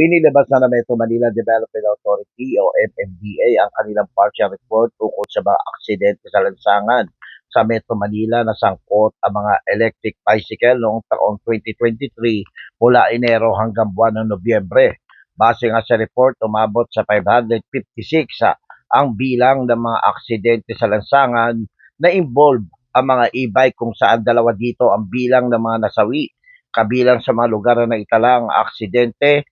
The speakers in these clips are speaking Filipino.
Inilabas na ng Metro Manila Development Authority o MMDA ang kanilang partial report tungkol sa mga aksidente sa lansangan sa Metro Manila na sangkot ang mga electric bicycle noong taong 2023 mula Enero hanggang buwan ng Nobyembre. Base nga sa report, umabot sa 556 sa ang bilang ng mga aksidente sa lansangan na involve ang mga e-bike kung saan dalawa dito ang bilang ng mga nasawi. Kabilang sa mga lugar na italang aksidente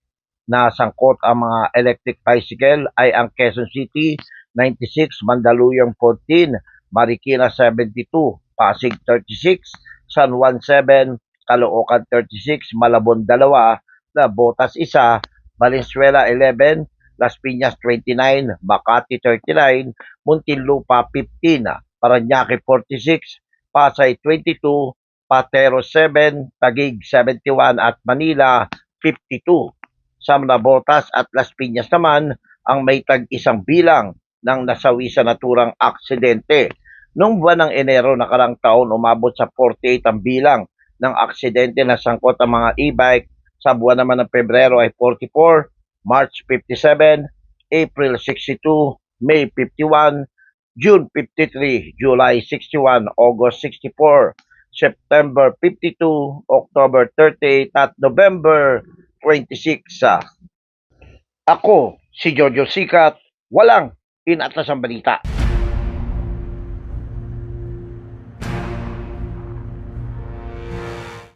na sangkot ang mga electric bicycle ay ang Quezon City 96, Mandaluyong 14, Marikina 72, Pasig 36, San Juan 7, Caloocan 36, Malabon 2, Botas 1, Valenzuela 11, Las Piñas 29, Makati 39, Muntinlupa 15, Paranaque 46, Pasay 22, Patero 7, Taguig 71 at Manila 52 sa Nabotas at Las Piñas naman ang may tag isang bilang ng nasawi sa naturang aksidente. Noong buwan ng Enero nakarang taon, umabot sa 48 ang bilang ng aksidente na sangkot ang mga e-bike. Sa buwan naman ng Pebrero ay 44, March 57, April 62, May 51, June 53, July 61, August 64, September 52, October 38 at November 26. ah. Ako, si Jojo Sikat, walang inatas ang balita.